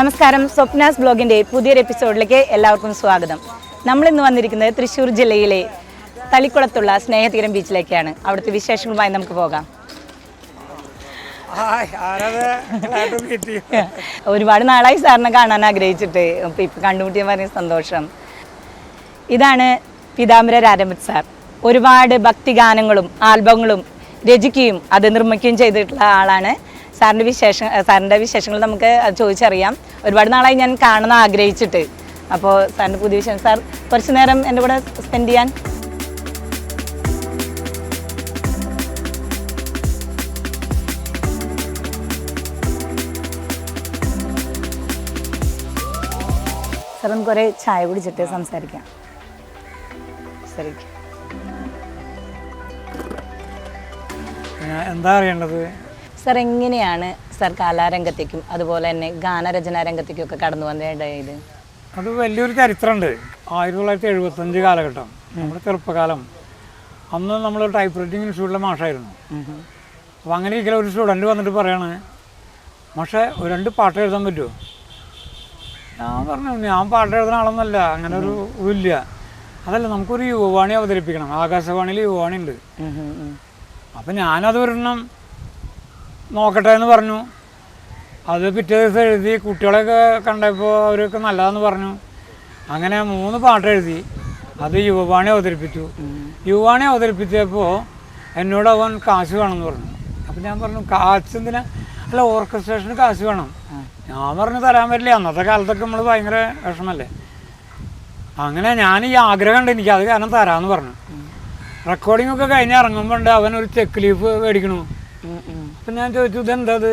നമസ്കാരം. സ്വപ്നാസ് ബ്ലോഗിന്റെ പുതിയൊരു എപ്പിസോഡിലേക്ക് എല്ലാവർക്കും സ്വാഗതം. നമ്മൾ ഇന്ന് വന്നിരിക്കുന്നത് തൃശ്ശൂർ ജില്ലയിലെ തളിക്കുളത്തുള്ള സ്നേഹതീരം ബീച്ചിലേക്കാണ്. അവിടുത്തെ വിശേഷങ്ങളുമായി നമുക്ക് പോകാം. ഒരുപാട് നാളായി സാറിനെ കാണാൻ ആഗ്രഹിച്ചിട്ട്. അപ്പോൾ ഇപ്പം കണ്ടുമുട്ടിയ പറഞ്ഞ സന്തോഷം. ഇതാണ് പിതാംബര രാരമത് സാർ. ഒരുപാട് ഭക്തിഗാനങ്ങളും ആൽബങ്ങളും രചിക്കുകയും അത് നിർമ്മിക്കുകയും ചെയ്തിട്ടുള്ള ആളാണ് സാറിന്റെ വിശേഷ സാറിന്റെ വിശേഷങ്ങൾ നമുക്ക് ചോദിച്ചറിയാം. ഒരുപാട് നാളായി ഞാൻ കാണുന്ന ആഗ്രഹിച്ചിട്ട്. അപ്പോൾ സാറിന്റെ പുതിയ വിശേഷം. സാർ കുറച്ച് നേരം എന്റെ കൂടെ സ്പെൻഡ് ചെയ്യാൻ. സാർ നമുക്ക് കുറേ ചായ കുടിച്ചിട്ട് സംസാരിക്കാം. ശരി. എന്താ അറിയേണ്ടത്? സാർ എങ്ങനെയാണ് സർ കലാരംഗത്തേക്കും അതുപോലെ തന്നെ ഗാനരചനാ രംഗത്തേക്കും ഒക്കെ കടന്നു വന്നതായത് അത് വലിയൊരു ചരിത്രമുണ്ട് ആയിരത്തി തൊള്ളായിരത്തി എഴുപത്തഞ്ച് കാലഘട്ടം. നമ്മുടെ ചെറുപ്പകാലം. അന്ന് നമ്മൾ ടൈപ്പ് റൈറ്റിംഗ് ഇൻസ്റ്റിറ്റ്യൂട്ടിലെ മാഷായിരുന്നു. അപ്പോൾ അങ്ങനെ ഇരിക്കല ഒരു സ്റ്റുഡന്റ് വന്നിട്ട് പറയാണ് പക്ഷേ ഒരു രണ്ട് പാട്ട് എഴുതാൻ പറ്റുമോ ഞാൻ പറഞ്ഞു ഞാൻ പാട്ട് എഴുതുന്ന ആളൊന്നുമല്ല അങ്ങനെ ഒരു ഇതില്ല അതല്ല നമുക്കൊരു യുവവാണി അവതരിപ്പിക്കണം. ആകാശവാണിയിൽ യുവവാണി ഉണ്ട് അപ്പം ഞാനത് ഒരെണ്ണം നോക്കട്ടെ എന്ന് പറഞ്ഞു. അത് പിറ്റേ ദിവസം എഴുതി കുട്ടികളെയൊക്കെ കണ്ടപ്പോൾ അവരൊക്കെ നല്ലതെന്ന് പറഞ്ഞു. അങ്ങനെ മൂന്ന് പാട്ട് എഴുതി. അത് യുവവാണി അവതരിപ്പിച്ചു. യുവവാണി അവതരിപ്പിച്ചപ്പോൾ എന്നോട് അവൻ കാശ് വേണമെന്ന് പറഞ്ഞു. അപ്പം ഞാൻ പറഞ്ഞു കാശ് എന്തിനാ? അല്ല ഓർക്കസ്ട്രേഷന് കാശ് വേണം. ഞാൻ പറഞ്ഞു തരാൻ പറ്റില്ല. അന്നത്തെ കാലത്തൊക്കെ നമ്മൾ ഭയങ്കര വിഷമല്ലേ? അങ്ങനെ ഞാൻ ഈ ആഗ്രഹം ഉണ്ട് എനിക്ക് അത് കാരണം തരാമെന്ന് പറഞ്ഞു. റെക്കോർഡിംഗ് ഒക്കെ കഴിഞ്ഞ് ഇറങ്ങുമ്പോൾ ഉണ്ട് അവൻ ഒരു ചെക്ക് ലീഫ് മേടിക്കണു. അപ്പം ഞാൻ ചോദിച്ചു ഇതെന്താ അത്?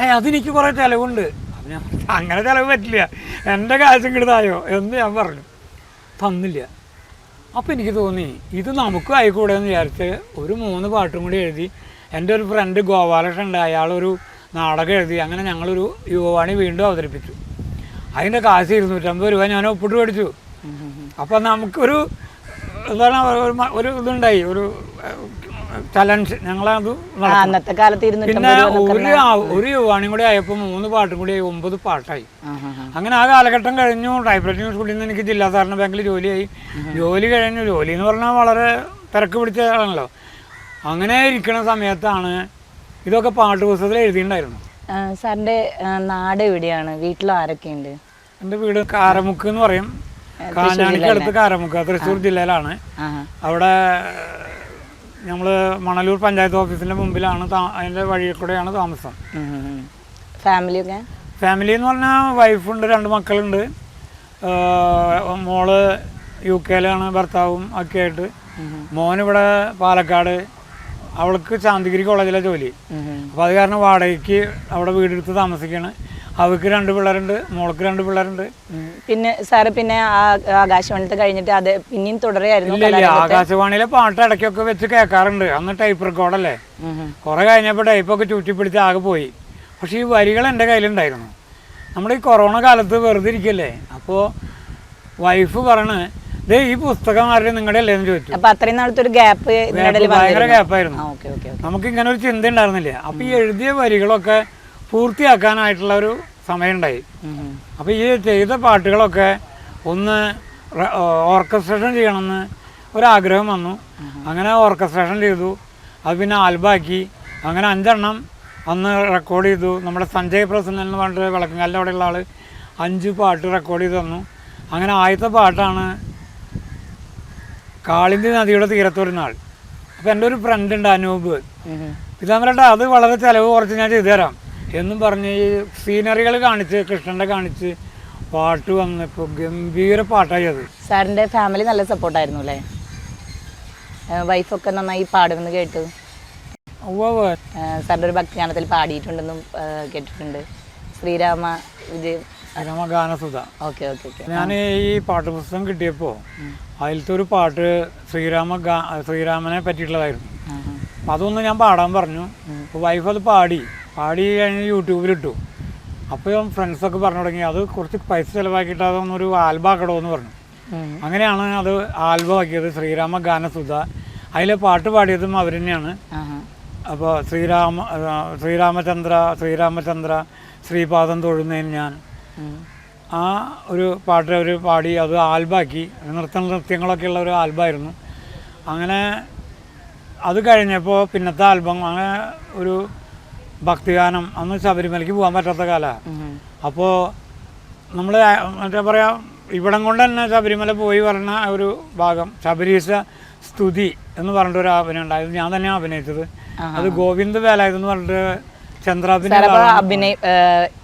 ഏ അതെനിക്ക് കുറേ ചിലവുണ്ട്. അപ്പം ഞാൻ അങ്ങനെ ചിലവ് പറ്റില്ല. എന്റെ കാശും കിടതായോ എന്ന് ഞാൻ പറഞ്ഞു. തന്നില്ല. അപ്പം എനിക്ക് തോന്നി ഇത് നമുക്കും ആയിക്കൂടെ എന്ന് വിചാരിച്ച് ഒരു മൂന്ന് പാട്ടും കൂടി എഴുതി എന്റെ ഒരു ഫ്രണ്ട് ഗോപാലകൃഷ്ണൻ ഉണ്ട്. അയാളൊരു നാടകം എഴുതി. അങ്ങനെ ഞങ്ങളൊരു യുവവാണി വീണ്ടും അവതരിപ്പിച്ചു. അതിന്റെ കാശ് ഇരുന്നൂറ്റമ്പത് രൂപ ഞാൻ ഒപ്പിട്ട് മേടിച്ചു. അപ്പം നമുക്കൊരു എന്താണ് ഒരു ഇതുണ്ടായി. ഒരു ചലഞ്ച് ഞങ്ങളത് അന്നത്തെ കാലത്ത് പിന്നെ ഒരു ഒരു യുവാണിയും കൂടി ആയപ്പോൾ മൂന്ന് പാട്ടും കൂടി ആയി ഒമ്പത് പാട്ടായി. അങ്ങനെ ആ കാലഘട്ടം കഴിഞ്ഞു. ടൈപ്പ് റൈറ്റിംഗ് സ്കൂളിൽ നിന്ന് എനിക്ക് ജില്ലാ സഹകരണ ബാങ്കിൽ ജോലിയായി. ജോലി കഴിഞ്ഞു. ജോലി എന്ന് പറഞ്ഞാൽ വളരെ തിരക്ക് പിടിച്ചതാണല്ലോ അങ്ങനെ ഇരിക്കുന്ന സമയത്താണ് ഇതൊക്കെ പാട്ട് പുസ്തകത്തിൽ എഴുതിയിട്ടുണ്ടായിരുന്നു സാറിന്റെ നാട് എവിടെയാണ്? വീട്ടിൽ ആരൊക്കെയുണ്ട് എന്റെ വീട് കാരമുക്ക് എന്ന് പറയും. കാഞ്ഞാണിക്കടുത്ത് കാരമുക്ക് തൃശ്ശൂർ ജില്ലയിലാണ്. അവിടെ നമ്മൾ മണലൂർ പഞ്ചായത്ത് ഓഫീസിന്റെ മുമ്പിലാണ് അതിന്റെ വഴി വഴിയിൽ കൂടെയാണ് താമസം. ഉം, ഉം. ഫാമിലി എന്ന് പറഞ്ഞാൽ വൈഫുണ്ട് രണ്ട് മക്കളുണ്ട്. മോൾ യു കെയിലാണ് ഭർത്താവും ഒക്കെ ആയിട്ട്. മോനിവിടെ പാലക്കാട്. അവൾക്ക് ശാന്തിഗിരി കോളേജിലെ ജോലി. അപ്പോൾ അത് കാരണം വാടകയ്ക്ക് അവിടെ വീടെടുത്ത് താമസിക്കുകയാണ് അവൾക്ക് രണ്ട് പിള്ളേരുണ്ട് മോൾക്ക് രണ്ട് പിള്ളേരുണ്ട്. പിന്നെ സാറ് പിന്നെ ആകാശവാണിത്തെ കഴിഞ്ഞിട്ട് അത് പിന്നെയും തുടരുകയായിരുന്നു ആകാശവാണിയിലെ പാട്ട് ഇടയ്ക്കൊക്കെ വെച്ച് കേൾക്കാറുണ്ട്. അന്ന് ടൈപ്പ് റെക്കോർഡല്ലേ കുറെ കഴിഞ്ഞപ്പോൾ ടൈപ്പൊക്കെ ചുറ്റിപ്പിടിച്ച് ആകെ പോയി. പക്ഷേ ഈ വരികൾ എന്റെ കയ്യിലുണ്ടായിരുന്നു. നമ്മൾ ഈ കൊറോണ കാലത്ത് വെറുതെ ഇരിക്കല്ലേ? അപ്പോൾ വൈഫ് പറയണേ ദേ ഈ പുസ്തകം ആരുടെ നിങ്ങളുടെ അല്ലേന്ന് ചോദിച്ചു. അപ്പൊ അത്രയും നാളത്തെ ഒരു ഗ്യാപ്പ് ഭയങ്കര. ഗ്യാപ്പായിരുന്നു നമുക്ക് ഇങ്ങനെ ഒരു ചിന്ത ഉണ്ടായിരുന്നില്ല. അപ്പൊ ഈ എഴുതിയ വരികളൊക്കെ പൂർത്തിയാക്കാനായിട്ടുള്ള ഒരു സമയമുണ്ടായി. അപ്പോൾ ഈ ചെയ്ത പാട്ടുകളൊക്കെ ഒന്ന് ഓർക്കസ്ട്രേഷൻ ചെയ്യണമെന്ന് ഒരാഗ്രഹം വന്നു. അങ്ങനെ ഓർക്കസ്ട്രേഷൻ ചെയ്തു. അത് പിന്നെ ആൽബാക്കി. അങ്ങനെ അഞ്ചെണ്ണം അന്ന് റെക്കോർഡ് ചെയ്തു. നമ്മുടെ സഞ്ജയ് പ്രസന്നൻ എന്ന് പറഞ്ഞിട്ട് വിളക്കങ്കാലിന്റെ അവിടെയുള്ള ആൾ അഞ്ച് പാട്ട് റെക്കോർഡ് ചെയ്ത് തന്നു. അങ്ങനെ ആദ്യത്തെ പാട്ടാണ് കാളിന്തി നദിയുടെ തീരത്തൊരു നാൾ. അപ്പോൾ എന്റെ ഒരു ഫ്രണ്ട് ഉണ്ട് അനൂപ്. പിതാമരട്ട അത് വളരെ ചിലവ് കുറച്ച് ഞാൻ ചെയ്തു തരാം. എന്നും പറഞ്ഞ് ഈ സീനറികൾ കാണിച്ച് കൃഷ്ണന്റെ കാണിച്ച് പാട്ട് വന്നപ്പോൾ ഗംഭീര പാട്ടായി അത്. സാറിന്റെ ഫാമിലി നല്ല സപ്പോർട്ടായിരുന്നു അല്ലേ? വൈഫൊക്കെ നന്നായി പാടുമെന്ന് കേട്ടു. സാറിന്റെ ഒരു ഭക്തിഗാനത്തിൽ പാടിയിട്ടുണ്ടെന്നും കേട്ടിട്ടുണ്ട്. Sreerama Vijay Rama Ganasudha okay okay okay. ഞാൻ ഈ പാട്ട് പുസ്തകം കിട്ടിയപ്പോൾ അതിലത്തെ ഒരു പാട്ട് ശ്രീരാമ ശ്രീരാമനെ പറ്റിയിട്ടുള്ളതായിരുന്നു. അതൊന്ന് ഞാൻ പാടാൻ പറഞ്ഞു. വൈഫ് അത് പാടി. പാടി കഴിഞ്ഞ് യൂട്യൂബിലിട്ടു. അപ്പോൾ ഫ്രണ്ട്സൊക്കെ പറഞ്ഞു തുടങ്ങി അത് കുറച്ച് പൈസ ചിലവാക്കിയിട്ട് അതൊന്നൊരു ആൽബാക്കടോ എന്ന് പറഞ്ഞു. അങ്ങനെയാണ് അത് ആൽബം ആക്കിയത് ശ്രീരാമ ഗാനസുധ. അതിലെ പാട്ട് പാടിയതും അവർ തന്നെയാണ്. അപ്പോൾ ശ്രീരാമ ശ്രീരാമചന്ദ്ര ശ്രീരാമചന്ദ്ര ശ്രീപാദം തൊഴുന്നതിന് ഞാൻ. ആ ഒരു പാട്ട് അവർ പാടി അത് ആൽബാക്കി. നൃത്ത നൃത്യങ്ങളൊക്കെ ഉള്ള ഒരു ആൽബമായിരുന്നു അങ്ങനെ അത് കഴിഞ്ഞപ്പോൾ പിന്നത്തെ ആൽബം അങ്ങനെ ഒരു ഭക്തിഗാനം അന്ന് ശബരിമലയ്ക്ക് പോകാൻ പറ്റാത്ത കാലമാണ് അപ്പോൾ നമ്മൾ മറ്റേ പറയാം ഇവിടം കൊണ്ട് തന്നെ ശബരിമല പോയി പറഞ്ഞ ഒരു ഭാഗം ശബരീശ സ്തുതി എന്ന് പറഞ്ഞിട്ട് ഒരു അഭിനയം ഉണ്ടായത് ഞാൻ തന്നെയാണ് അഭിനയിച്ചത്. അത് ഗോവിന്ദ് വേലായുധെന്ന് പറഞ്ഞിട്ട് അഭിനയ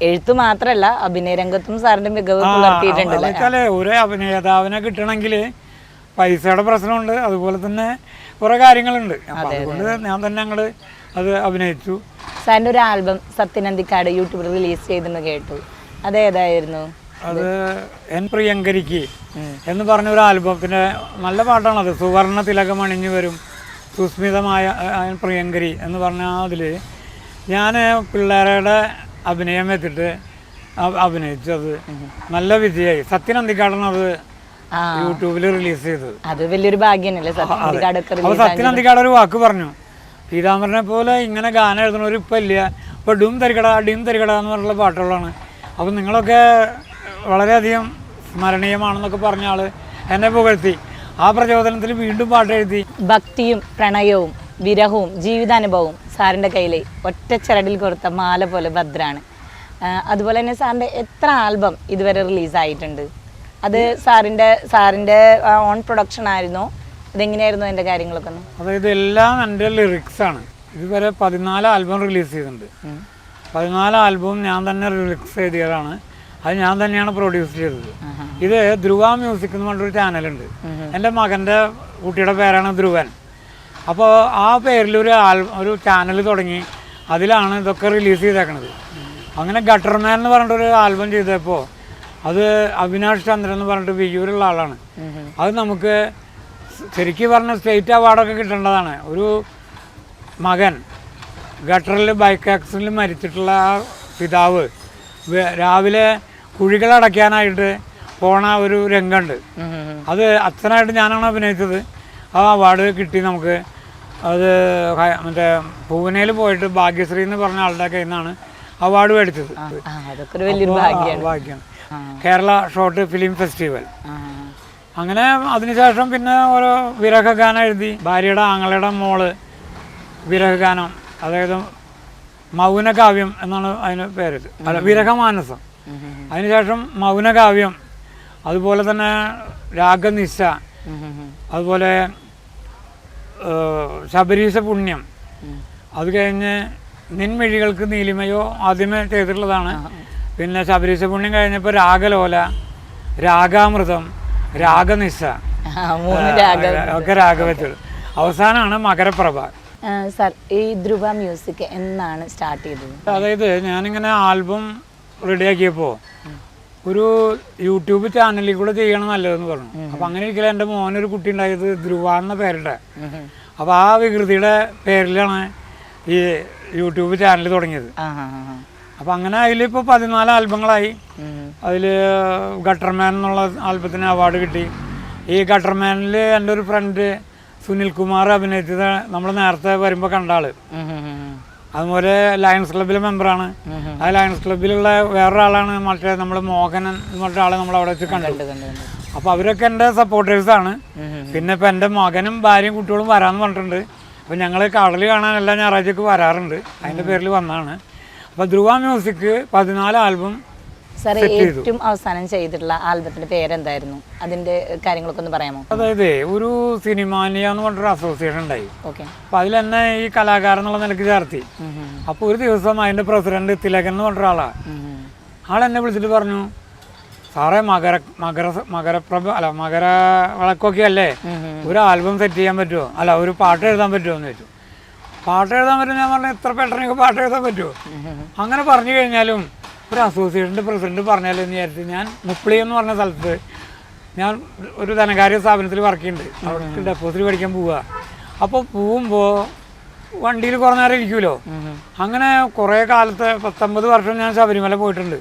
എഴുത്ത് മാത്രല്ല അഭിനയ രംഗത്തും സാറിന്റെ മികവ് പുലർത്തിയിട്ടുണ്ടല്ലേ? ഒരു അഭിനേതാവിനെ കിട്ടണമെങ്കിൽ പൈസയുടെ പ്രശ്നമുണ്ട്. അതുപോലെ തന്നെ കുറെ കാര്യങ്ങളുണ്ട്. അപ്പൊ അതുകൊണ്ട് ഞാൻ തന്നെ അങ്ങോട്ട് അത് അഭിനയിച്ചു. സാറിന്റെ ഒരു ആൽബം സത്യനന്ദിക്കാട് യൂട്യൂബിൽ റിലീസ് ചെയ്തെന്ന് കേട്ടു. അതേതായിരുന്നു അത് എൻ പ്രിയങ്കരിക്ക് എന്ന് പറഞ്ഞ ഒരു ആൽബത്തിന്റെ നല്ല പാട്ടാണത് സുവർണ തിലകം അണിഞ്ഞു വരും സുസ്മിതമായ എൻ പ്രിയങ്കരി എന്ന് പറഞ്ഞ അതിൽ ഞാൻ പിള്ളേരുടെ അഭിനയം വെച്ചിട്ട് അഭിനയിച്ചത്. അഭിനയിച്ചു അത് നല്ല വിജയമായി സത്യനന്ദിക്കാടാണ് അത് യൂട്യൂബിൽ റിലീസ് ചെയ്തത്. അത് വലിയൊരു ഭാഗ്യനല്ലേ സത്യനന്ദിക്കാട് ഒരു വാക്ക് പറഞ്ഞു. പീതാംബരനെ പോലെ ഇങ്ങനെ ഗാനം എഴുതണവർ ഇപ്പം ഇല്ല. ഇപ്പോൾ ഡും തരികട ഡിം തരികട എന്ന് പറഞ്ഞുള്ള പാട്ടുകളാണ്. അപ്പം നിങ്ങളൊക്കെ വളരെയധികം സ്മരണീയമാണെന്നൊക്കെ പറഞ്ഞ ആൾ എന്നെ പുകഴ്ത്തി. ആ പ്രചോദനത്തിൽ വീണ്ടും പാട്ട് എഴുതി. ഭക്തിയും പ്രണയവും വിരഹവും ജീവിതാനുഭവവും സാറിന്റെ കയ്യിൽ ചരടിൽ കൊടുത്ത മാല പോലെ ഭദ്രാണ്. അതുപോലെ തന്നെ സാറിന്റെ എത്ര ആൽബം ഇതുവരെ റിലീസായിട്ടുണ്ട്? അത് സാറിന്റെ സാറിന്റെ ഓൺ പ്രൊഡക്ഷൻ ആയിരുന്നോ. അതെങ്ങനെയായിരുന്നു അതിന്റെ കാര്യങ്ങളൊക്കെ ഒന്ന്? അതായത് എല്ലാം എന്റെ ആണ്. ഇതുവരെ പതിനാല് ആൽബം റിലീസ് ചെയ്തിട്ടുണ്ട്. പതിനാല് ആൽബവും ഞാൻ തന്നെ റിലിക്സ് എഴുതിയതാണ്. അത് ഞാൻ തന്നെയാണ് പ്രൊഡ്യൂസ് ചെയ്തത്. ഇത് ധ്രുവ മ്യൂസിക് എന്ന് പറഞ്ഞൊരു ചാനലുണ്ട് എന്റെ മകന്റെ കുട്ടിയുടെ പേരാണ് ധ്രുവൻ. അപ്പോൾ ആ പേരിൽ ഒരു ആൽ ഒരു ചാനൽ തുടങ്ങി. അതിലാണ് ഇതൊക്കെ റിലീസ് ചെയ്തേക്കണത്. അങ്ങനെ ഗട്ടർമാൻ എന്ന് പറഞ്ഞിട്ടൊരു ആൽബം ചെയ്തപ്പോൾ അത് അവിനാഷ് ചന്ദ്രൻ എന്ന് പറഞ്ഞിട്ട് വിയൂരുള്ള ആളാണ്. അത് നമുക്ക് ശരിക്കും പറഞ്ഞ സ്റ്റേറ്റ് അവാർഡൊക്കെ കിട്ടേണ്ടതാണ്. ഒരു മകൻ ഗട്ടറിൽ ബൈക്ക് ആക്സിഡന്റിൽ മരിച്ചിട്ടുള്ള ആ പിതാവ് രാവിലെ കുഴികളടയ്ക്കാനായിട്ട് പോണ ഒരു രംഗമുണ്ട് അത് അച്ഛനായിട്ട് ഞാനാണ് അഭിനയിച്ചത്. ആ അവാർഡ് കിട്ടി നമുക്ക്. അത് മറ്റേ പൂനെയിൽ പോയിട്ട് ഭാഗ്യശ്രീ എന്ന് പറഞ്ഞ ആളുടെ കയ്യിൽ നിന്നാണ് അവാർഡ് മേടിച്ചത്. ഭാഗ്യമാണ് ഭാഗ്യം കേരള ഷോർട്ട് ഫിലിം ഫെസ്റ്റിവൽ. അങ്ങനെ അതിനുശേഷം പിന്നെ ഓരോ വിരഹഗാനം എഴുതി. ഭാര്യയുടെ ആങ്ങളുടെ മോൾ വിരഹഗാനം അതായത് മൗനകാവ്യം എന്നാണ് അതിന് പേര്. അല്ല വിരഹമാനസം. അതിനുശേഷം മൗനകാവ്യം അതുപോലെ തന്നെ രാഗനിശ അതുപോലെ ശബരീശ പുണ്യം. അത് കഴിഞ്ഞ് നിൻമിഴികൾക്ക് നീലിമയോ ആദ്യമേ ചെയ്തിട്ടുള്ളതാണ്. പിന്നെ ശബരീശ പുണ്യം കഴിഞ്ഞപ്പോൾ രാഗലോല രാഗാമൃതം രാഗനിശ മൂന്ന് രാഗം. ഒക്കെ രാഘവത്തിൽ അവസാനമാണ് മകരപ്രഭ. സാർ ഈ ധ്രുവ മ്യൂസിക് എന്നാണ് സ്റ്റാർട്ട് ചെയ്തത്? അതായത് ഞാനിങ്ങനെ ആൽബം റെഡിയാക്കിയപ്പോൾ ഒരു യൂട്യൂബ് ചാനലിൽ കൂടെ ചെയ്യണം നല്ലതെന്ന് പറഞ്ഞു. അപ്പം അങ്ങനെ ഇരിക്കലും എന്റെ മോനൊരു കുട്ടി ഉണ്ടായത് ധ്രുവ എന്ന പേരുടെ. അപ്പോൾ ആ വികൃതിയുടെ പേരിലാണ് ഈ യൂട്യൂബ് ചാനൽ തുടങ്ങിയത്. ആ ആ ആ. അപ്പം അങ്ങനെ അതിലിപ്പോൾ പതിനാല് ആൽബങ്ങളായി. അതിൽ അതിൽ ഗട്ടർമാൻ എന്നുള്ള ആൽബത്തിന് അവാർഡ് കിട്ടി. ഈ ഗട്ടർമാനിൽ എന്റെ ഒരു ഫ്രണ്ട് സുനിൽ കുമാർ അഭിനയിച്ചത് നമ്മൾ നേരത്തെ വരുമ്പോൾ കണ്ട ആൾ. അതുപോലെ ലയൺസ് ക്ലബ്ബിലെ മെമ്പറാണ് ആ ലയൺസ് ക്ലബ്ബിലുള്ള വേറൊരാളാണ് മറ്റേ നമ്മൾ മോഹനൻ ആളെ നമ്മൾ അവിടെ വെച്ച് കണ്ടു. കണ്ടു കണ്ടു കണ്ടു. അപ്പോൾ അവരൊക്കെ എന്റെ സപ്പോർട്ടേഴ്സാണ്. പിന്നെ ഇപ്പം എന്റെ മകനും ഭാര്യയും കുട്ടികളും വരാന്ന് പറഞ്ഞിട്ടുണ്ട്. അപ്പോൾ ഞങ്ങൾ കടൽ കാണാൻ എല്ലാ ഞായറാഴ്ചക്ക് വരാറുണ്ട്. അതിന്റെ പേരിൽ വന്നതാണ്. അപ്പോൾ ധ്രുവ മ്യൂസിക് പതിനാല് ആൽബം സാർ ഏറ്റവും അവസാനം ചെയ്തിട്ടുള്ള ആൽബത്തിന്റെ പേരെന്തായിരുന്നു? അതിന്റെ കാര്യങ്ങളൊക്കെ ഒന്ന് പറയാമോ? അതായത് ഒരു സിനിമാനിയ എന്ന് പറഞ്ഞൊരു അസോസിയേഷൻ ഉണ്ടായി. അപ്പൊ അതിൽ തന്നെ ഈ കലാകാരൻ എന്നുള്ള നിലയ്ക്ക് ചേർത്തി അപ്പൊ ഒരു ദിവസം അതിന്റെ പ്രസിഡന്റ് തിലകൻ എന്ന് പറഞ്ഞ ആളാ. ആൾ എന്നെ വിളിച്ചിട്ട് പറഞ്ഞു സാറേ മകര മകര മകരപ്രഭ അല്ല മകര വിളക്കൊക്കെ അല്ലേ? ഒരു ആൽബം സെറ്റ് ചെയ്യാൻ പറ്റുമോ അല്ല ഒരു പാട്ട് എഴുതാൻ പറ്റുമോ എന്ന് ചോദിച്ചു. പാട്ട് എഴുതാൻ പറ്റും ഞാൻ പറഞ്ഞു ഇത്ര പെട്ടെന്നൊക്കെ പാട്ട് എഴുതാൻ പറ്റുമോ? അങ്ങനെ പറഞ്ഞു കഴിഞ്ഞാലും ഒരു അസോസിയേഷന്റെ പ്രസിഡന്റ് പറഞ്ഞാലും എന്ന് വിചാരിച്ചു ഞാൻ മുപ്പിളി എന്ന് പറഞ്ഞ സ്ഥലത്ത് ഞാൻ ഒരു ധനകാര്യ സ്ഥാപനത്തിൽ വർക്ക് ചെയ്യുന്നുണ്ട്. അവിടെ ഡെപ്പോസിറ്റ് പഠിക്കാൻ പോവുക അപ്പോൾ പോകുമ്പോൾ വണ്ടിയിൽ കുറേ നേരം ഇരിക്കുമല്ലോ അങ്ങനെ കുറേ കാലത്ത് പത്തൊമ്പത് വർഷം ഞാൻ ശബരിമല പോയിട്ടുണ്ട്.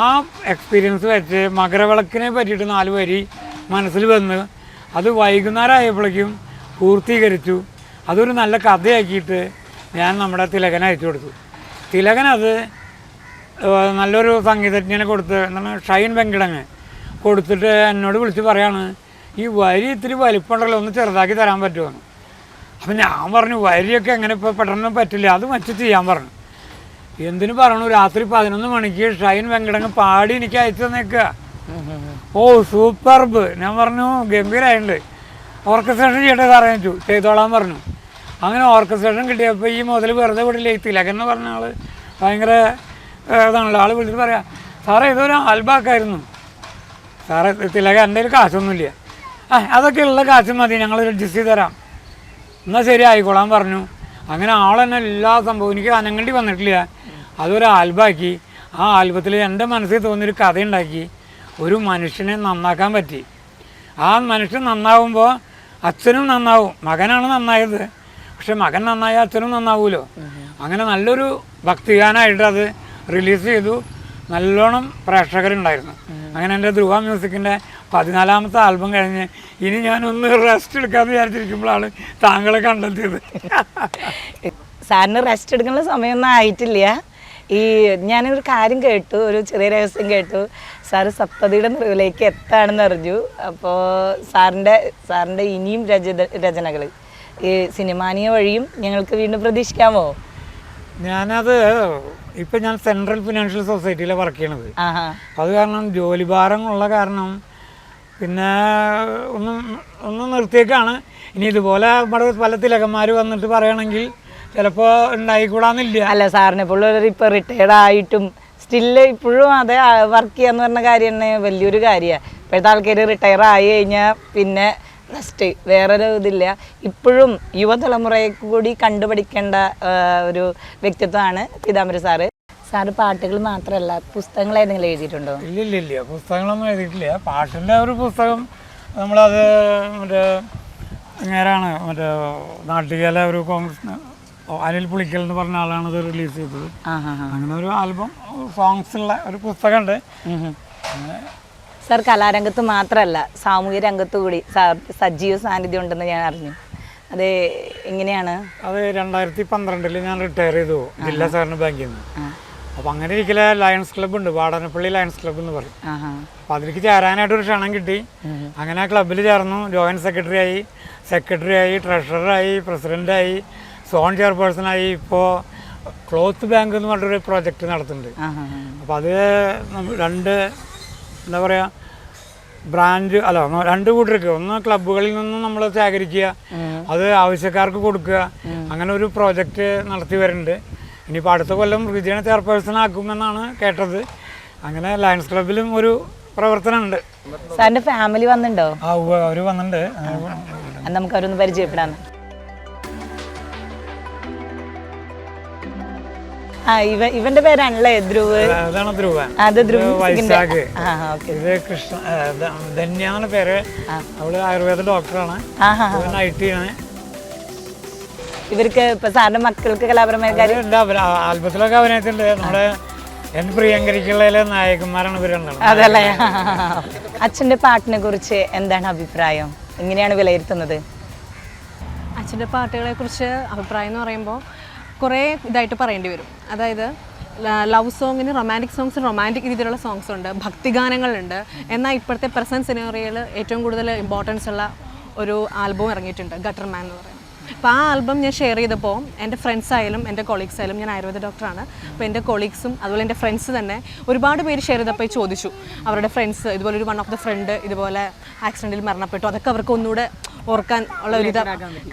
ആ എക്സ്പീരിയൻസ് വെച്ച് മകരവിളക്കിനെ പറ്റിയിട്ട് നാല് വരി മനസ്സിൽ വന്ന് അത് വൈകുന്നേരം ആയപ്പോഴേക്കും പൂർത്തീകരിച്ചു. അതൊരു നല്ല കഥയാക്കിയിട്ട് ഞാൻ നമ്മുടെ തിലകൻ അയച്ചു കൊടുത്തു. തിലകൻ അത് നല്ലൊരു സംഗീതജ്ഞനെ കൊടുത്ത് എന്താണ് ഷൈൻ വെങ്കിടങ്ങ് കൊടുത്തിട്ട് എന്നോട് വിളിച്ച് പറയാണ് ഈ വരി ഇത്തിരി വലിപ്പമുണ്ടല്ലോ ഒന്ന് ചെറുതാക്കി തരാൻ പറ്റുമെന്ന് അപ്പം ഞാൻ പറഞ്ഞു വരിയൊക്കെ എങ്ങനെ ഇപ്പോൾ പെട്ടെന്ന് പറ്റില്ല അത് മറ്റു ചെയ്യാൻ പറഞ്ഞു. എന്തിനു പറയണു രാത്രി പതിനൊന്ന് മണിക്ക് ഷൈൻ വെങ്കടങ്ങ് പാടി എനിക്ക് അയച്ചു തന്നേക്കുക ഓ സൂപ്പർബ്. ഞാൻ പറഞ്ഞു ഗംഭീരമായിട്ടുണ്ട് ഓർക്കസ്ട്രേഷൻ ചെയ്യട്ടെ സാറേ ചെയ്തോളാൻ പറഞ്ഞു. അങ്ങനെ ഓർക്കസ്ട്രേഷൻ കിട്ടിയപ്പോൾ ഈ മുതൽ വെറുതെ വിടില്ല. ഈ തിലകൻ എന്ന് പറഞ്ഞ ആൾ ഭയങ്കര ഇതാണല്ലോ. ആൾ വിളിച്ചിട്ട് പറയാം സാറേ ഇതൊരു ആൽബാക്കായിരുന്നു സാറേ തിലക എന്റെ ഒരു കാശൊന്നുമില്ല. ആ അതൊക്കെ ഉള്ള കാശ് മതി. ഞങ്ങൾ അഡ്ജസ്റ്റ് ചെയ്ത് തരാം. എന്നാൽ ശരി ആയിക്കോളാൻ പറഞ്ഞു. അങ്ങനെ ആളെന്നെ എല്ലാ സംഭവം എനിക്ക് അനങ്ങണ്ടി വന്നിട്ടില്ല. അതൊരു ആൽബാക്കി ആ ആൽബത്തിൽ എന്റെ മനസ്സിൽ തോന്നിയൊരു കഥ ഉണ്ടാക്കി ഒരു മനുഷ്യനെ നന്നാക്കാൻ പറ്റി. ആ മനുഷ്യൻ നന്നാവുമ്പോൾ അച്ഛനും നന്നാവും. മകനാണ് നന്നായത്. പക്ഷെ മകൻ നന്നായ അച്ഛനും നന്നാവുമല്ലോ അങ്ങനെ നല്ലൊരു ഭക്തിഗാനായിട്ട് അത് റിലീസ് ചെയ്തു. നല്ലോണം പ്രേക്ഷകരുണ്ടായിരുന്നു. അങ്ങനെ എന്റെ ധ്രുവ മ്യൂസിക്കിന്റെ പതിനാലാമത്തെ ആൽബം കഴിഞ്ഞ് ഇനി ഞാനൊന്ന് റെസ്റ്റ് എടുക്കാമെന്ന് വിചാരിച്ചിരിക്കുമ്പോഴാണ് താങ്കളെ കണ്ടെത്തിയത്. സാറിന് റെസ്റ്റ് എടുക്കുന്ന സമയമൊന്നും ആയിട്ടില്ല. ഈ ഞാനൊരു കാര്യം കേട്ടു ഒരു ചെറിയ രഹസ്യം കേട്ടു. സാറ് സപ്തതിയുടെ നിറവിലേക്ക് എത്താണെന്ന് അറിഞ്ഞു. അപ്പോൾ സാറിന്റെ സാറിന്റെ ഇനിയും രചന രചനകൾ ഈ സിനിമാനിയ വഴിയും ഞങ്ങൾക്ക് വീണ്ടും പ്രതീക്ഷിക്കാമോ? ഞാനത് ഇപ്പം ഞാൻ സെൻട്രൽ ഫിനാൻഷ്യൽ സൊസൈറ്റിയിലാണ് വർക്ക് ചെയ്യണത്. അത് കാരണം ജോലി ജോലിഭാരം ഉള്ള കാരണം പിന്നെ ഒന്നും ഒന്നും നിർത്തിയേക്കാണ്. ഇനി ഇതുപോലെ നമ്മുടെ പല തിലകന്മാർ വന്നിട്ട് പറയണമെങ്കിൽ ചിലപ്പോൾ ഉണ്ടായിക്കൂടാന്നില്ല. അല്ല സാറിനെ പോലുള്ളവർ ഇപ്പോൾ റിട്ടയർഡ് ആയിട്ടും സ്റ്റില്ല് ഇപ്പോഴും അതെ വർക്ക് ചെയ്യാന്ന് പറഞ്ഞ കാര്യം തന്നെ വലിയൊരു കാര്യമാണ് ഇപ്പോഴത്തെ ആൾക്കാർ റിട്ടയർ ആയി കഴിഞ്ഞാൽ പിന്നെ റെസ്റ്റ് വേറൊരു ഇതില്ല. ഇപ്പോഴും യുവതലമുറയെ കൂടി കണ്ടുപഠിക്കേണ്ട ഒരു വ്യക്തിത്വമാണ് പീതാംബര സാറ്. സാറ് പാട്ടുകൾ മാത്രമല്ല പുസ്തകങ്ങൾ ഏതെങ്കിലും എഴുതിയിട്ടുണ്ടോ? ഇല്ല ഇല്ല ഇല്ല. പുസ്തകങ്ങളൊന്നും എഴുതിയിട്ടില്ല. പാട്ടിന്റെ ഒരു പുസ്തകം നമ്മളത് മറ്റേ നേരാണ് മറ്റേ നാട്ടികയിലെ ഒരു കോൺഗ്രസ് അനിൽ പുളിക്കൽ എന്ന് പറഞ്ഞ ആളാണ് ഇത് റിലീസ് ചെയ്തത്. അങ്ങനെ ഒരു ആൽബം സോങ്സ് ഉള്ള ഒരു പുസ്തകമുണ്ട്. സാർ കലാരംഗത്ത് മാത്രമല്ല സാമൂഹ്യ രംഗത്ത് കൂടി സജീവ സാന്നിധ്യം ഉണ്ടെന്ന് ഞാൻ അറിഞ്ഞു. അത് എങ്ങനെയാണ്? അത് രണ്ടായിരത്തി പന്ത്രണ്ടിൽ ഞാൻ റിട്ടയർ ചെയ്തു ജില്ലാ സഹകരണ ബാങ്കിൽ നിന്ന്. അപ്പോൾ അങ്ങനെ ഇരിക്കലെ ലയൺസ് ക്ലബ്ബ് ഉണ്ട് വാടാനപ്പള്ളി ലയൺസ് ക്ലബ് എന്ന് പറയും. അപ്പം അതിലേക്ക് ചേരാനായിട്ട് ഒരു ക്ഷണം കിട്ടി. അങ്ങനെ ആ ക്ലബ്ബിൽ ചേർന്നു. ജോയിന്റ് സെക്രട്ടറി ആയി സെക്രട്ടറി ആയി ട്രഷററായി പ്രസിഡന്റായി സോൺ ചെയർപേഴ്സണായി ഇപ്പോൾ ക്ലോത്ത് ബാങ്ക് എന്ന് പറഞ്ഞൊരു പ്രോജക്റ്റ് നടത്തുന്നുണ്ട്. അപ്പോൾ അത് രണ്ട് എന്താ പറയുക ബ്രാൻഡ് അല്ല രണ്ട് കൂട്ടർക്ക് ഒന്ന് ക്ലബ്ബുകളിൽ നിന്നും നമ്മൾ ശേഖരിക്കുക അത് ആവശ്യക്കാർക്ക് കൊടുക്കുക. അങ്ങനെ ഒരു പ്രോജക്റ്റ് നടത്തി വരുന്നുണ്ട്. ഇനിയിപ്പോൾ അടുത്ത കൊല്ലം വിജയനെ ചെയർപേഴ്സൺ ആക്കുമെന്നാണ് കേട്ടത്. അങ്ങനെ ലയൺസ് ക്ലബിലും ഒരു പ്രവർത്തനമുണ്ട്. സാറിന്റെ ഫാമിലി വന്നിട്ടുണ്ടോ ആ അവർ വന്നിട്ടുണ്ട് നമുക്ക് അവരൊന്ന് പരിചയപ്പെടാം. ആ ഇവ ഇവന്റെ പേരാണല്ലേ ധ്രുവ്? അതാണ് ധ്രുവൻ. അത് ധ്രുവ് ഇത് വൈശാഖ്. ആ ഓക്കെ. ഇത് കൃഷ്ണ ഏ, ധന്യ പേര്. അവൾ ആയുർവേദ ഡോക്ടറാണ്. ഐ ടി ആണ്. ഇവർക്ക് ഇപ്പൊ സാറിന്റെ മക്കൾക്ക് കലാപരമായ ആൽബത്തിലൊക്കെ അഭിനയിച്ചിട്ടുണ്ട്. നമ്മുടെ എൻ പ്രിയങ്കരിക്കുള്ള നായകന്മാരാണ് ഇവരുണ്ടാവുന്നത് അതല്ലേ? അച്ഛന്റെ പാട്ടിനെ കുറിച്ച് എന്താണ് അഭിപ്രായം? എങ്ങനെയാണ് വിലയിരുത്തുന്നത്? അച്ഛന്റെ പാട്ടുകളെ കുറിച്ച് അഭിപ്രായം എന്ന് പറയുമ്പോൾ കുറേ ഇതായിട്ട് പറയേണ്ടി വരും. അതായത് ലവ് സോങ്ങിന് റൊമാന്റിക് സോങ്സ് റൊമാന്റിക് രീതിയിലുള്ള സോങ്സ് ഉണ്ട് ഭക്തിഗാനങ്ങളുണ്ട് എന്നാൽ ഇപ്പോഴത്തെ പ്രസന്റ് സിനോറിയയിൽ ഏറ്റവും കൂടുതൽ ഇമ്പോർട്ടൻസ് ഉള്ള ഒരു ആൽബം ഇറങ്ങിയിട്ടുണ്ട് ഗട്ടർമാൻ എന്ന് പറയുന്നത്. അപ്പോൾ ആ ആൽബം ഞാൻ ഷെയർ ചെയ്തപ്പോൾ എന്റെ ഫ്രണ്ട്സ് ആയാലും എന്റെ കൊളീഗ്സ് ആയാലും ഞാൻ ആയുർവേദ ഡോക്ടറാണ് അപ്പോൾ എന്റെ കൊളീഗ്സും അതുപോലെ എന്റെ ഫ്രണ്ട്സ് തന്നെ ഒരുപാട് പേര് ഷെയർ ചെയ്തപ്പോൾ ചോദിച്ചു. അവരുടെ ഫ്രണ്ട്സ് ഇതുപോലെ ഒരു വൺ ഓഫ് ദ ഫ്രണ്ട് ഇതുപോലെ ആക്സിഡന്റിൽ മരണപ്പെട്ടു. അതൊക്കെ അവർക്ക് ഒന്നുകൂടെ ഓർക്കാൻ ഉള്ള ഒരു ഇത്.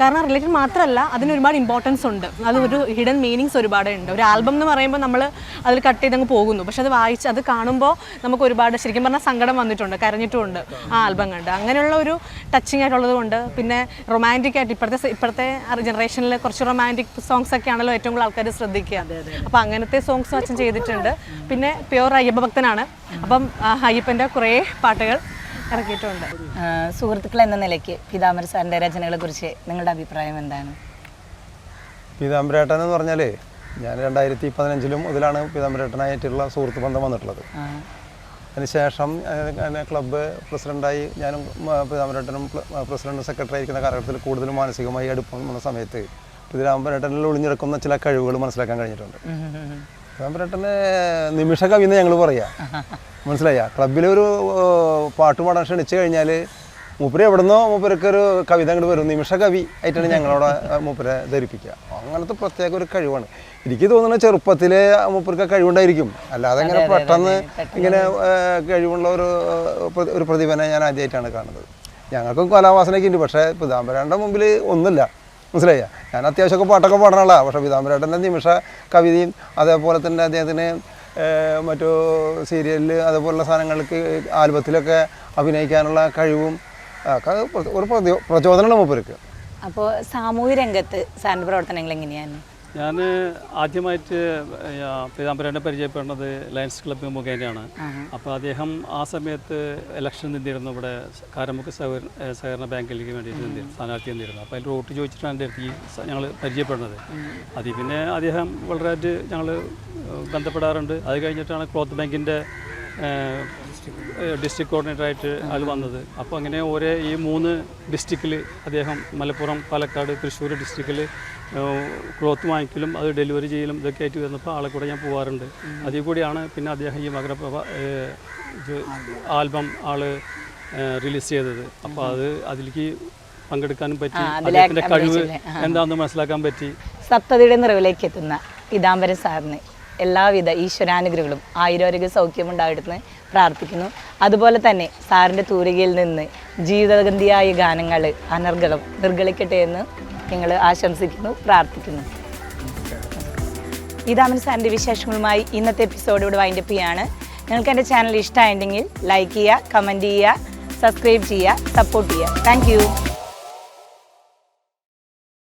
കാരണം റിലേറ്റഡ് മാത്രമല്ല അതിന് ഒരുപാട് ഇമ്പോർട്ടൻസ് ഉണ്ട്. അത് ഒരു ഹിഡൻ മീനിങ്സ് ഒരുപാട് ഉണ്ട്. ഒരു ആൽബം എന്ന് പറയുമ്പോൾ നമ്മൾ അതിൽ കട്ട് ചെയ്തങ്ങ് പോകുന്നു. പക്ഷെ അത് വായിച്ച് അത് കാണുമ്പോൾ നമുക്ക് ഒരുപാട് ശരിക്കും പറഞ്ഞാൽ സങ്കടം വന്നിട്ടുണ്ട് കരഞ്ഞിട്ടുമുണ്ട് ആ ആൽബം കണ്ട്. അങ്ങനെയുള്ള ഒരു ടച്ചിങ് ആയിട്ടുള്ളത് കൊണ്ട് പിന്നെ റൊമാന്റിക് ആയിട്ട് ഇപ്പോഴത്തെ സ- ഇപ്പോഴത്തെ ജനറേഷനിൽ കുറച്ച് റൊമാന്റിക് സോങ്സ് ഒക്കെ ആണല്ലോ ഏറ്റവും കൂടുതൽ ആൾക്കാർ ശ്രദ്ധിക്കുക. അപ്പോൾ അങ്ങനത്തെ സോങ്സ് അച്ഛൻ ചെയ്തിട്ടുണ്ട്. പിന്നെ പ്യുവർ അയ്യപ്പ ഭക്തനാണ്. അപ്പം ആ, അയ്യപ്പന്റെ കുറേ പാട്ടുകൾ ഇറക്കിയിട്ടുണ്ട്. സുഹൃത്തുക്കൾ എന്ന നിലയ്ക്ക് പീതാംബര സാറിന്റെ രചനകളെ കുറിച്ച് നിങ്ങളുടെ അഭിപ്രായം എന്താണ്? പീതാംബരേട്ടൻ എന്ന് പറഞ്ഞാൽ ഞാൻ രണ്ടായിരത്തി പതിനഞ്ചിലും മുതലാണ് പീതാംബരേട്ടനായിട്ടുള്ള സുഹൃത്ത് ബന്ധം വന്നിട്ടുള്ളത്. അതിനുശേഷം എന്നെ ക്ലബ്ബ് പ്രസിഡന്റായി ഞാനും പിതാമരേട്ടനും പ്രസിഡന്റ് സെക്രട്ടറി ആയിരിക്കുന്ന കാലഘട്ടത്തിൽ കൂടുതൽ മാനസികമായി അടുപ്പം വന്ന സമയത്ത് പിതാമരേട്ടനിൽ ഒളിഞ്ഞിടക്കുന്ന ചില കഴിവുകൾ മനസ്സിലാക്കാൻ കഴിഞ്ഞിട്ടുണ്ട്. പിതാമരേട്ടന്. നിമിഷ കവി എന്ന് ഞങ്ങൾ പറയാ. മനസ്സിലായ? ക്ലബിലൊരു പാട്ട് പാടാൻ ക്ഷണിച്ചു കഴിഞ്ഞാൽ മൂപ്പര് എവിടുന്നോ മൂപ്പരൊക്കെ ഒരു കവിത അങ്ങോട്ട് വരും. നിമിഷ കവി ആയിട്ടാണ് ഞങ്ങളവിടെ മൂപ്പരെ ധരിപ്പിക്കുക അങ്ങനത്തെ പ്രത്യേക ഒരു കഴിവാണ്. എനിക്ക് തോന്നുന്നത് ചെറുപ്പത്തിലെ മൂപ്പർക്ക് കഴിവുണ്ടായിരിക്കും. അല്ലാതെ ഇങ്ങനെ പെട്ടെന്ന് ഇങ്ങനെ കഴിവുള്ള ഒരു ഒരു പ്രതിഭനെ ഞാൻ ആദ്യമായിട്ടാണ് കാണുന്നത്. ഞങ്ങൾക്കും കലാവാസനയൊക്കെ ഉണ്ട് പക്ഷേ പിതാംബരേട്ടന്റെ മുമ്പിൽ ഒന്നുമില്ല. മനസ്സിലായ? ഞാൻ അത്യാവശ്യമൊക്കെ പാട്ടൊക്കെ പാടണല്ല പക്ഷേ പിതാംബരേട്ടന്റെ നിമിഷ കവിതയും അതേപോലെ തന്നെ അദ്ദേഹത്തിന് മറ്റു സീരിയലിൽ അതേപോലുള്ള സാധനങ്ങൾക്ക് ആൽബത്തിലൊക്കെ അഭിനയിക്കാനുള്ള കഴിവും ഒക്കെ ഒരു പ്രചോ- പ്രചോദനമാണ് മൂപ്പർക്ക്. അപ്പോൾ സാമൂഹ്യ രംഗത്ത് സാറിന്റെ പ്രവർത്തനങ്ങൾ എങ്ങനെയാണ്? ഞാൻ ആദ്യമായിട്ട് പീതാംബരനെ പരിചയപ്പെടുന്നത് ലയൺസ് ക്ലബ്ബ് മുഖേനയാണ്. അപ്പോൾ അദ്ദേഹം ആ സമയത്ത് ഇലക്ഷൻ നിന്നിരുന്നു. ഇവിടെ കാരമുക്ക് സഹകരണ ബാങ്കിലേക്ക് വേണ്ടിയിട്ട് നിന്നിരുന്നു സ്ഥാനാർത്ഥി നിന്നിരുന്നു. അപ്പോൾ അതിന്റെ വോട്ട് ചോദിച്ചിട്ടാണ് എന്റെ അടുത്ത് ഈ ഞങ്ങൾ പരിചയപ്പെടുന്നത്. അതിൽ പിന്നെ അദ്ദേഹം വളരെയായിട്ട് ഞങ്ങൾ ബന്ധപ്പെടാറുണ്ട്. അത് കഴിഞ്ഞിട്ടാണ് ക്ലോത്ത് ബാങ്കിന്റെ ഡിസ്ട്രിക്ട് കോർഡിനേറ്ററായിട്ട് ആൾ വന്നത്. അപ്പോൾ അങ്ങനെ ഓരോ ഈ മൂന്ന് ഡിസ്ട്രിക്റ്റിൽ അദ്ദേഹം മലപ്പുറം പാലക്കാട് തൃശ്ശൂർ ഡിസ്ട്രിക്റ്റിൽ ക്ലോത്ത് വാങ്ങിക്കലും അത് ഡെലിവറി ചെയ്യലും ഇതൊക്കെ ആയിട്ട് വന്നപ്പോൾ ആളെ കൂടെ ഞാൻ പോകാറുണ്ട് അതിൽ കൂടിയാണ് പിന്നെ അദ്ദേഹം ഈ മകരപ്രഭ ആൽബം ആൾ റിലീസ് ചെയ്തത്. അപ്പോൾ അത് അതിലേക്ക് പങ്കെടുക്കാനും പറ്റി അദ്ദേഹത്തിന്റെ കഴിവ്. എന്താണെന്ന് മനസ്സിലാക്കാൻ പറ്റി. സപ്തതിയുടെ നിറവിലേക്ക് എത്തുന്ന പിതാംബരൻ സാറിന് എല്ലാവിധ ഈശ്വരാനുഗ്രഹങ്ങളും ആയുരാരോഗ്യ സൗഖ്യമുണ്ടായിട്ടെന്ന് പ്രാർത്ഥിക്കുന്നു. അതുപോലെ തന്നെ സാറിന്റെ തൂരികയിൽ നിന്ന് ജീവിതഗന്ധിയായ ഗാനങ്ങൾ അനർഗളം നിർഗളിക്കട്ടെ എന്ന് നിങ്ങൾ ആശംസിക്കുന്നു പ്രാർത്ഥിക്കുന്നു. ഇതാമൻ സാറിന്റെ വിശേഷങ്ങളുമായി ഇന്നത്തെ എപ്പിസോഡ് ഇവിടെ വൈൻഡപ്പ് ചെയ്യാണ്. നിങ്ങൾക്ക് എന്റെ ചാനൽ ഇഷ്ടമായിട്ടുണ്ടെങ്കിൽ ലൈക്ക് ചെയ്യുക കമന്റ് ചെയ്യുക സബ്സ്ക്രൈബ് ചെയ്യുക സപ്പോർട്ട് ചെയ്യുക. താങ്ക്